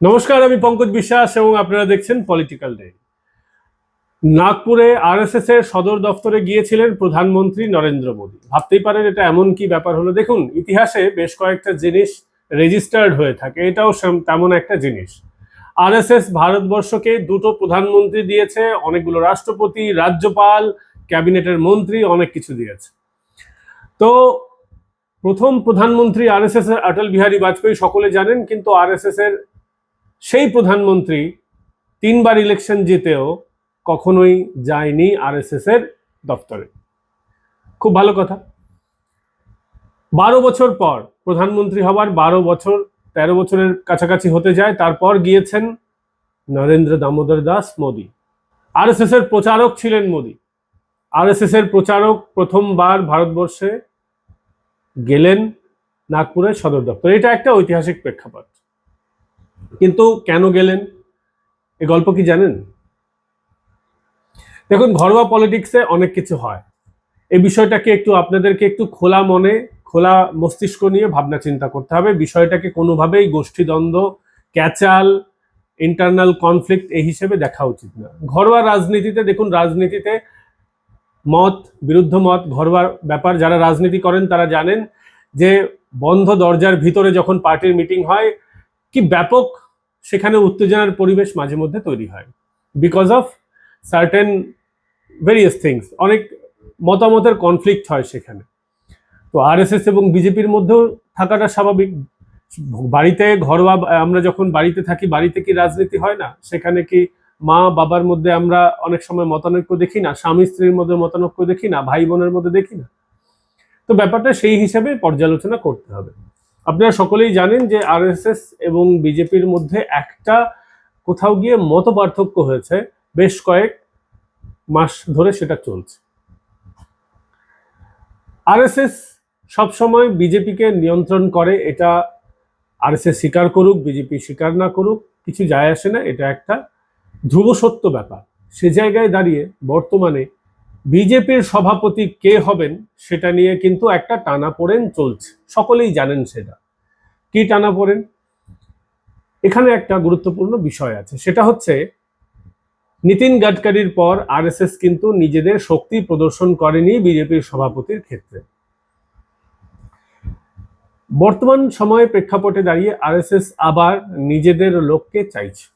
নমস্কার, আমি পঙ্কজ বিশ্বাস এবং আপনারা দেখছেন পলিটিক্যাল ডে নাগপুরে আরএসএস এর সদর দফতরে গিয়েছিলেন প্রধানমন্ত্রী নরেন্দ্র মোদী। ভাবতেই পারেন এটা এমন কি ব্যাপার হলো। দেখুন, ইতিহাসে বেশ কয়েকটা জিনিস রেজিস্টার্ড হয়ে থাকে। এটাও তেমন একটা জিনিস। আরএসএস ভারতবর্ষকে দুটো প্রধানমন্ত্রী দিয়েছে, অনেকগুলো রাষ্ট্রপতি, রাজ্যপাল, ক্যাবিনেটের মন্ত্রী, অনেক কিছু দিয়েছে। তো প্রথম প্রধানমন্ত্রী আরএসএস এর অটল বিহারী বাজপেয়ী সকলে জানেন, কিন্তু আরএসএস এর সেই প্রধানমন্ত্রী তিনবার ইলেকশন জিতেও কখনোই যায়নি আরএসএস এর দপ্তরে। খুব ভালো কথা। বারো বছর পর প্রধানমন্ত্রী হবার বারো বছর, তেরো বছরের কাছাকাছি হতে যায়, তারপর গিয়েছেন নরেন্দ্র দামোদর দাস মোদী। আরএসএস এর প্রচারক ছিলেন মোদী। আরএসএস এর প্রচারক প্রথমবার ভারতবর্ষে গেলেন নাগপুরের সদর দপ্তর। এটা একটা ঐতিহাসিক প্রেক্ষাপট। কিন্তু কেন গেলেন? এ গল্প কি জানেন? দেখুন, ঘরোয়া পলিটিক্সে অনেক কিছু হয়। এই বিষয়টাকে একটু আপনাদেরকে একটু খোলা মনে, খোলা মস্তিষ্ক নিয়ে ভাবনা চিন্তা করতে হবে। বিষয়টাকে কোনোভাবেই গোষ্ঠীদ্বন্দ্ব, ক্যাচাল ইন্টারনাল কনফ্লিক্ট এই হিসেবে দেখা উচিত না। ঘরোয়া রাজনীতিতে, দেখুন, রাজনীতিতে মত, বিরুদ্ধ মত, ঘরোয়া ব্যাপার যারা রাজনীতি করেন তারা জানেন যে বন্ধ দরজার ভিতরে যখন পার্টির মিটিং হয় কি ব্যাপক সেখানে উত্তেজনার পরিবেশ মাঝে মধ্যে তৈরি হয়। Because of certain various things অনেক মতামতের কনফ্লিক্ট হয় সেখানে। তো আরএসএস এবং বিজেপির মধ্যেও থাকাটা স্বাভাবিক। বাড়িতে ঘরোয়া, আমরা যখন বাড়িতে থাকি, বাড়িতে কি রাজনীতি হয় না? সেখানে কি মা বাবার মধ্যে আমরা অনেক সময় মতানৈক্য দেখি না? স্বামী স্ত্রীর মধ্যে মতানৈক্য দেখি না? ভাই বোনের মধ্যে দেখি না? তো ব্যাপারটা সেই হিসাবে পর্যালোচনা করতে হবে। আপনারা সকলেই জানেন যে আরএসএস এবং বিজেপির মধ্যে একটা কোথাও গিয়ে মত পার্থক্য হয়েছে। বেশ কয়েক মাস ধরে সেটা চলছে। আরএসএস সবসময় বিজেপিকে নিয়ন্ত্রণ করে, এটা আরএসএস স্বীকার করুক, বিজেপি স্বীকার না করুক, কিছু যায় আসে না, এটা একটা ধ্রুব সত্য ব্যাপার। সে জায়গায় দাঁড়িয়ে বর্তমানে বিজেপির সভাপতি কে হবেন সেটা নিয়ে কিন্তু একটা টানাপোড়েন চলছে। সকলেই জানেন সেটা। কি টানাপোড়েন? এখানে একটা গুরুত্বপূর্ণ বিষয় আছে। সেটা হচ্ছে, নীতিন গাডকারির পর আরএসএস কিন্তু নিজেদের শক্তি প্রদর্শন করেনি বিজেপির সভাপতির ক্ষেত্রে। বর্তমান সময়ে প্রেক্ষাপটে দাঁড়িয়ে আরএসএস আবার নিজেদের লোককে চাইছে।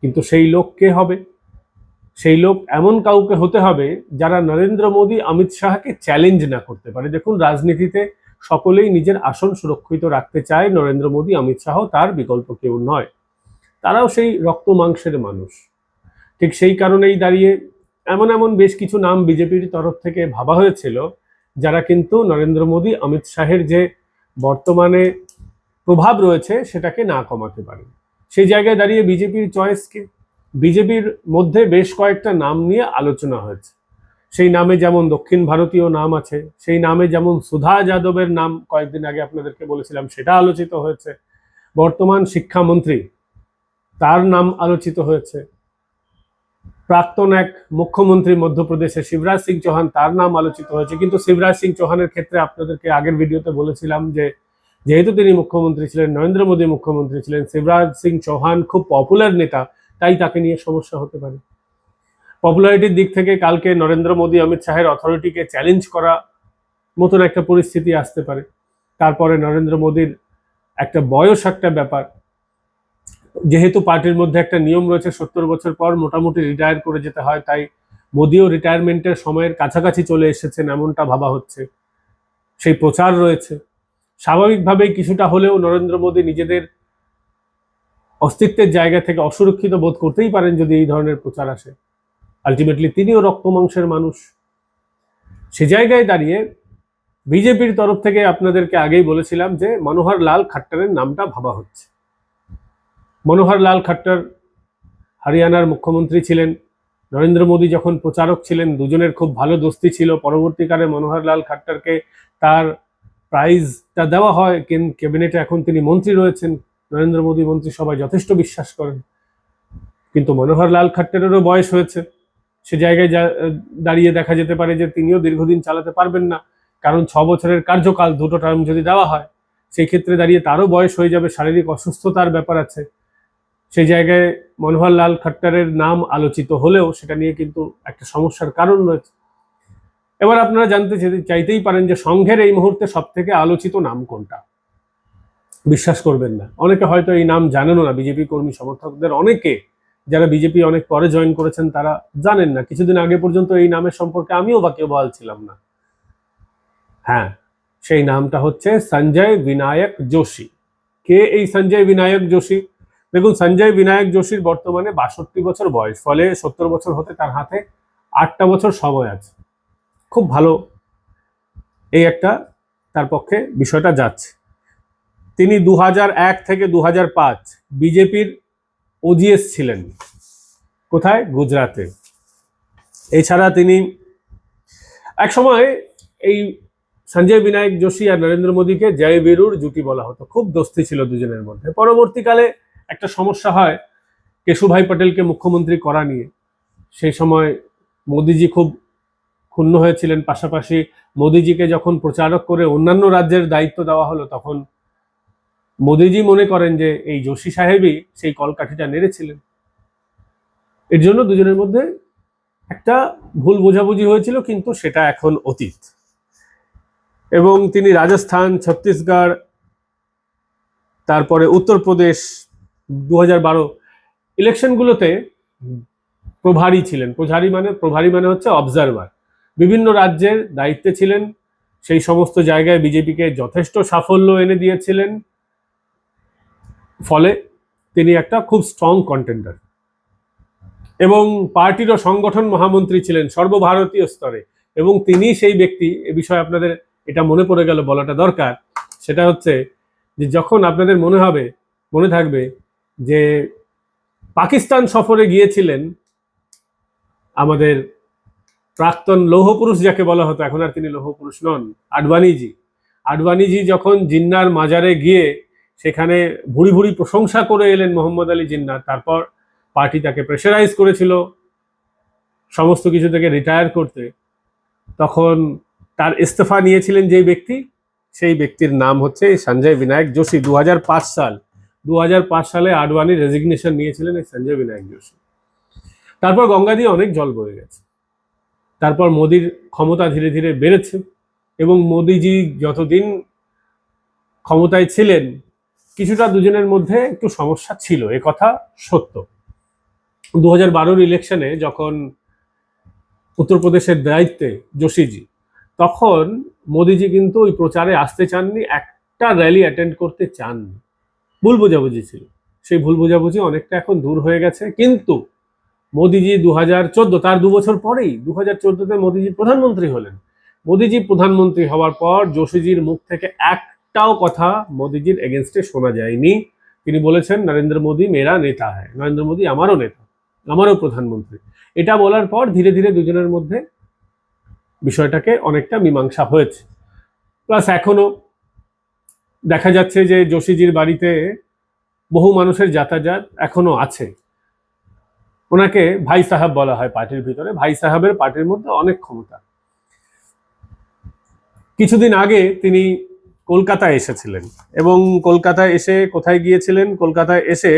কিন্তু সেই লোক কে হবে? সেই লোক এমন কাউকে হতে হবে যারা নরেন্দ্র মোদী, অমিত শাহকে চ্যালেঞ্জ না করতে পারে। দেখুন, রাজনীতিতে সকলেই নিজের আসন সুরক্ষিত রাখতে চায় নরেন্দ্র মোদী, অমিত শাহ, তার বিকল্প কেউ নয়। তারাও সেই রক্ত মাংসের মানুষ। ঠিক সেই কারণেই দাঁড়িয়ে এমন এমন বেশ কিছু নাম বিজেপির তরফ থেকে ভাবা হয়েছিল, যারা কিন্তু নরেন্দ্র মোদী, অমিত শাহের যে বর্তমানে প্রভাব রয়েছে, সেটাকে না কমাতে পারে সেই জায়গায় দাঁড়িয়ে বিজেপির চয়েসকে বিজেপির মধ্যে বেশ কয়েকটা নাম নিয়ে আলোচনা হয়েছে। সেই নামে যেমন দক্ষিণ ভারতীয় নাম আছে, সেই নামে যেমন সুধা যাদবের নাম কয়েকদিন আগে আপনাদেরকে বলেছিলাম, সেটা আলোচিত হয়েছে। বর্তমান শিক্ষামন্ত্রী, তার নাম আলোচিত হয়েছে। প্রাক্তন এক মুখ্যমন্ত্রী মধ্যপ্রদেশে শিবরাজ সিং চৌহান, তার নাম আলোচিত হয়েছে। কিন্তু শিবরাজ সিং চৌহানের ক্ষেত্রে আপনাদেরকে আগের ভিডিওতে বলেছিলাম যে, যেহেতু তিনি মুখ্যমন্ত্রী ছিলেন, নরেন্দ্র মোদী মুখ্যমন্ত্রী ছিলেন, শিবরাজ সিং চৌহান খুব পপুলার নেতা তাই তাকে নিয়ে সমস্যা হতে পারে। পপুলারিটির দিক থেকে কালকে নরেন্দ্র মোদী, অমিত শাহের অথরিটিকে চ্যালেঞ্জ করা মতন একটা পরিস্থিতি আসতে পারে। তারপরে নরেন্দ্র মোদীর একটা বয়স একটা ব্যাপার। যেহেতু পার্টির মধ্যে একটা নিয়ম রয়েছে, সত্তর বছর পর মোটামুটি রিটায়ার করে যেতে হয়, তাই মোদীও রিটায়ারমেন্টের সময়ের কাছাকাছি চলে এসেছেন এমনটা ভাবা হচ্ছে। সেই প্রচার রয়েছে। স্বাভাবিকভাবেই কিছুটা হলেও নরেন্দ্র মোদী নিজেদের অস্তিত্বের জায়গা থেকে অসুরক্ষিত বোধ করতেই পারেন যদি এই ধরনের প্রচার আসে। আলটিমেটলি তিনিও রক্ত মাংসের মানুষ। সে জায়গায় দাঁড়িয়ে বিজেপির তরফ থেকে আপনাদেরকে আগেই বলেছিলাম যে মনোহর লাল খাট্টারের নামটা ভাবা হচ্ছে। মনোহর লাল খাট্টার হরিয়ানার মুখ্যমন্ত্রী ছিলেন। নরেন্দ্র মোদী যখন প্রচারক ছিলেন, দুজনের খুব ভালো দোস্তি ছিল। পরবর্তীকালে মনোহর লাল খাট্টারকে তার প্রাইজটা দেওয়া হয়। কিন- ক্যাবিনেটে এখন তিনি মন্ত্রী রয়েছেন। নরেন্দ্র মোদী মন্ত্রী সবাই যথেষ্ট বিশ্বাস করেন। কিন্তু মনোহর লাল খাট্টারেরও বয়স হয়েছে। সে জায়গায় দাঁড়িয়ে দেখা যেতে পারে যে তিনিও দীর্ঘদিন চালাতে পারবেন না। কারণ ছ বছরের কার্যকাল দুটো টার্ম যদি দেওয়া হয়, সেই ক্ষেত্রে দাঁড়িয়ে তারও বয়স হয়ে যাবে, শারীরিক অসুস্থতার ব্যাপার আছে। সেই জায়গায় মনোহর লাল খট্টারের নাম আলোচিত হলেও সেটা নিয়ে কিন্তু একটা সমস্যার কারণ রয়েছে। এবার আপনারা জানতে চাইতেই পারেন যে সংঘের এই মুহূর্তে সব থেকে আলোচিত নাম কোনটা? বিশ্বাস করবেন না। অনেকে হয়তো এই নাম জানেনও না। বিজেপি কর্মী সমর্থকদের অনেকে, যারা বিজেপি অনেক পরে জয়েন করেছেন, তারা জানেন না। কিছুদিন আগে পর্যন্ত এই নামের সম্পর্কে আমিও বাকিওবাল ছিলাম না। হ্যাঁ সেই নামটা হচ্ছে সঞ্জয় বিনায়ক যোশী। কে এই সঞ্জয় বিনায়ক যোশী? দেখুন, সঞ্জয় বিনায়ক যোশীর বর্তমানে বাষট্টি বছর বয়স। ফলে সত্তর বছর হতে তার হাতে আটটা বছর সময় আছে। খুব ভালো এই একটা তার পক্ষে বিষয়টা যাচ্ছে। তিনি দু থেকে দু বিজেপির ওজিএস ছিলেন। কোথায়? গুজরাতে এছাড়া তিনি এক সময় এই সঞ্জয় বিনায়ক, যোশী আর নরেন্দ্র মোদীকে জয় বীরুর জুটি বলা হতো। খুব দোস্তি ছিল দুজনের মধ্যে। পরবর্তীকালে একটা সমস্যা হয়, কেশুভাই পটেলকে মুখ্যমন্ত্রী করা নিয়ে। সেই সময় মোদিজি খুব ক্ষুণ্ণ হয়েছিলেন। পাশাপাশি মোদিজিকে যখন প্রচারক করে অন্যান্য রাজ্যের দায়িত্ব দেওয়া হলো, তখন মোদিজি মনে করেন যে এই যোশী সাহেবই সেই কলকাঠিটা নেড়েছিলেন। এর জন্য দুজনের মধ্যে একটা ভুল বোঝাবুঝি হয়েছিল, কিন্তু সেটা এখন অতীত। এবং তিনি রাজস্থান, ছত্তিশগড়, তারপরে উত্তরপ্রদেশ দু হাজার বারো ইলেকশনগুলোতে প্রভারী ছিলেন। প্রভারী মানে প্রভারী মানে হচ্ছে অবজারভার বিভিন্ন রাজ্যের দায়িত্বে ছিলেন, সেই সমস্ত জায়গায় বিজেপিকে যথেষ্ট সাফল্য এনে দিয়েছিলেন। ফলে তিনি একটা খুব স্ট্রং কন্টেন্ডার এবং পার্টিরও সংগঠন মহামন্ত্রী ছিলেন সর্বভারতীয় স্তরে। এবং তিনি সেই ব্যক্তি, এ বিষয়ে আপনাদের এটা মনে পড়ে গেল বলাটা দরকার। সেটা হচ্ছে যে যখন আপনাদের মনে হবে, মনে থাকবে যে পাকিস্তান সফরে গিয়েছিলেন আমাদের প্রাক্তন লৌহপুরুষ যাকে বলা হতো, এখন আর তিনি লৌহপুরুষ নন, আডবাণীজি। আডবাণীজি যখন জিন্নার মাজারে গিয়ে সেখানে ভুড়ি ভুড়ি প্রশংসা করে এলেন মোহাম্মদ আলী জিন্নার তারপর পার্টি তাকে প্রেশারাইজ করেছিল, সমস্ত কিছু থেকে রিটায়ার করতে। তখন তার ইস্তফা নিয়েছিলেন যেই ব্যক্তি, সেই ব্যক্তির নাম হচ্ছে সঞ্জয় বিনায়ক যোশী। দু হাজার পাঁচ সাল দু হাজার পাঁচ সালে আডবাণী রেজিগনেশন নিয়েছিলেন এই সঞ্জয় বিনায়ক যোশী। তারপর গঙ্গা দিয়ে অনেক জল বয়ে গেছে। তারপর মোদির ক্ষমতা ধীরে ধীরে বেড়েছে এবং মোদিজি যতদিন ক্ষমতায় ছিলেন কিছুটা দুজনের মধ্যে একটু সমস্যা ছিল, এ কথা সত্য। দু হাজার বারোর ইলেকশনে যখন উত্তরপ্রদেশের দায়িত্বে যোশীজি, তখন মোদিজি কিন্তু ওই প্রচারে আসতে চাননি, একটা র্যালি অ্যাটেন্ড করতে চাননি। ভুল বোঝাবুঝি ছিল। সেই ভুল বোঝাবুঝি অনেকটা এখন দূর হয়ে গেছে, কিন্তু মোদিজি দু হাজার চোদ্দ, তার দু বছর পরেই দু হাজার চোদ্দোতে মোদিজি প্রধানমন্ত্রী হলেন। মোদিজি প্রধানমন্ত্রী হওয়ার পর যোশীজির মুখ থেকে একটাও কথা মোদিজির এগেনস্টে শোনা যায়নি। তিনি বলেছেন, নরেন্দ্র মোদী মেরা নেতা হ্যায়। নরেন্দ্র মোদী আমারও নেতা, আমারও প্রধানমন্ত্রী। এটা বলার পর ধীরে ধীরে দুজনের মধ্যে বিষয়টাকে অনেকটা মীমাংসা হয়েছে। প্লাস এখনও দেখা যাচ্ছে যে যোশীজির বাড়িতে বহু মানুষের যাতায়াত এখনও আছে। ওনাকে ভাই সাহেব বলা হয় পার্টির ভিতরে। ভাই সাহেবের পার্টির মধ্যে অনেক ক্ষমতা। কিছুদিন আগে তিনি কলকাতায় এসেছিলেন। এবং কলকাতায় এসে কোথায় গিয়েছিলেন? কলকাতায় এসে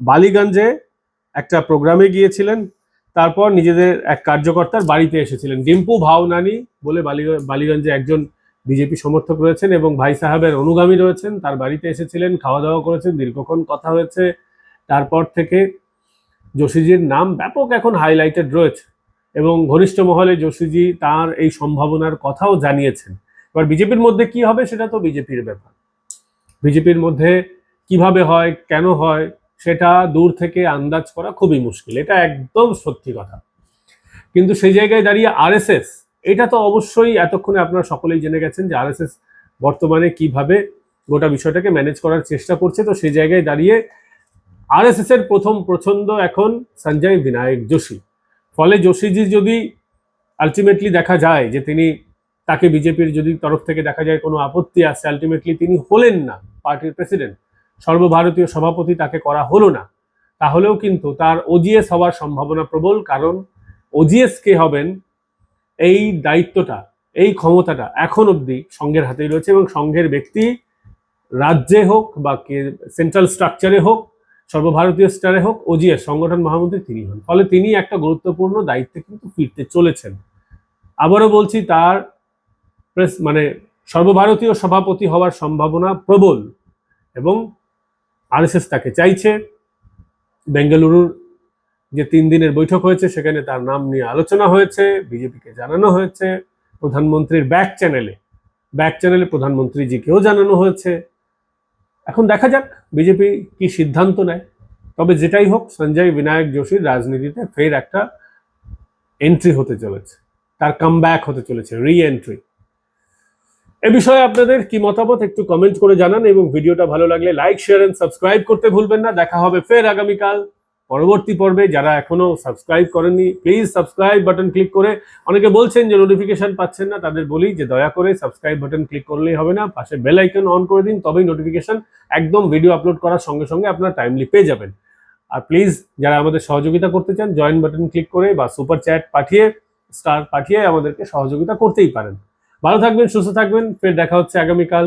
বালিগঞ্জে একটা প্রোগ্রামে গিয়েছিলেন। তারপর নিজেদের এক কার্যকর্তার বাড়িতে এসেছিলেন। ডিম্পু ভাওনানি বলে বালি, বালিগঞ্জে একজন বিজেপি সমর্থক রয়েছেন এবং ভাই সাহেবের অনুগামী রয়েছেন। তার বাড়িতে এসেছিলেন খাওয়া দাওয়া করেছেন, দীর্ঘক্ষণ কথা হয়েছে। তারপর থেকে যোশীজির নাম ব্যাপক এখন হাইলাইটেড রয়েছে এবং ঘনিষ্ঠ মহলে যোশীজি তার এই সম্ভাবনার কথাও জানিয়েছেন। এবার বিজেপির মধ্যে কি হবে সেটা তো বিজেপির ব্যাপার। বিজেপির মধ্যে কীভাবে হয়, কেন হয়, সেটা দূর থেকে আন্দাজ করা খুবই মুশকিল। এটা একদম সত্যি কথা। কিন্তু সেই জায়গায় দাঁড়িয়ে আরএসএস, এটা তো অবশ্যই এতক্ষণে আপনারা সকলেই জেনে গেছেন যে আরএসএস বর্তমানে কীভাবে গোটা বিষয়টাকে ম্যানেজ করার চেষ্টা করছে। তো সেই জায়গায় দাঁড়িয়ে আরএসএস এর প্রথম প্রচণ্ড এখন সঞ্জয় বিনায়ক যোশী। ফলে যোশীজি যদি আলটিমেটলি দেখা যায় যে তিনি তাকে বিজেপির যদি তরফ থেকে দেখা যায় কোনো আপত্তি আসছে আলটিমেটলি তিনি হলেন না পার্টির প্রেসিডেন্ট সর্বভারতীয় সভাপতি তাকে করা হলো না। তাহলেও কিন্তু তার ওজিএস হওয়ার সম্ভাবনা প্রবল, কারণ ওজিএস কে হবেন এই দায়িত্বটা, এই ক্ষমতাটা এখন অবধি সংঘের হাতেই রয়েছে এবং সংঘের ব্যক্তি রাজ্যে হোক বা সেন্ট্রাল স্ট্রাকচারে হোক, সর্বভারতীয় স্টারে হোক ওজিএস সংগঠন মহামন্ত্রী তিনি হন। ফলে তিনি একটা গুরুত্বপূর্ণ দায়িত্বে কিন্তু ফিরতে চলেছেন। আবারও বলছি, তার প্রেস মানে সর্বভারতীয় সভাপতি হওয়ার সম্ভাবনা প্রবল এবং আরএসএস তাকে চাইছে। বেঙ্গালুরুর যে তিন দিনের বৈঠক হয়েছে, সেখানে তার নাম নিয়ে আলোচনা হয়েছে, বিজেপিকে জানানো হয়েছে, প্রধানমন্ত্রীর ব্যাক চ্যানেলে। ব্যাক চ্যানেলে প্রধানমন্ত্রীজিকেও জানানো হয়েছে। এখন দেখা যাক বিজেপি কি সিদ্ধান্ত নেয়। তবে যেটাই হোক, সঞ্জয় বিনায়ক যোশীর রাজনীতিতে ফের একটা এন্ট্রি হতে চলেছে। তার কাম হতে চলেছে রি এন্ট্রি এ বিষয়ে আপনাদের কি মতামত একটু কমেন্ট করে জানান এবং ভিডিওটা ভালো লাগলে লাইক শেয়ার এন্ড সাবস্ক্রাইব করতে ভুলবেন না। দেখা হবে ফের আগামীকাল পরবর্তী পর্বে। যারা এখনও সাবস্ক্রাইব করেননি প্লিজ সাবস্ক্রাইব বাটন ক্লিক করে। অনেকে বলছেন যে নোটিফিকেশন পাচ্ছেন না, তাদের বলি যে দয়া করে সাবস্ক্রাইব বাটন ক্লিক করলেই হবে না। পাশে বেল আইকন অন করে দিন, তবেই নোটিফিকেশন একদম ভিডিও আপলোড করার সঙ্গে সঙ্গে আপনারা টাইমলি পেয়ে যাবেন। আর প্লিজ যারা আমাদের সহযোগিতা করতে চান জয়েন বাটন ক্লিক করে বা সুপার চ্যাট পাঠিয়ে স্টার পাঠিয়ে আমাদেরকে সহযোগিতা করতেই পারেন। ভালো থাকবেন সুস্থ থাকবেন। ফের দেখা হচ্ছে আগামীকাল।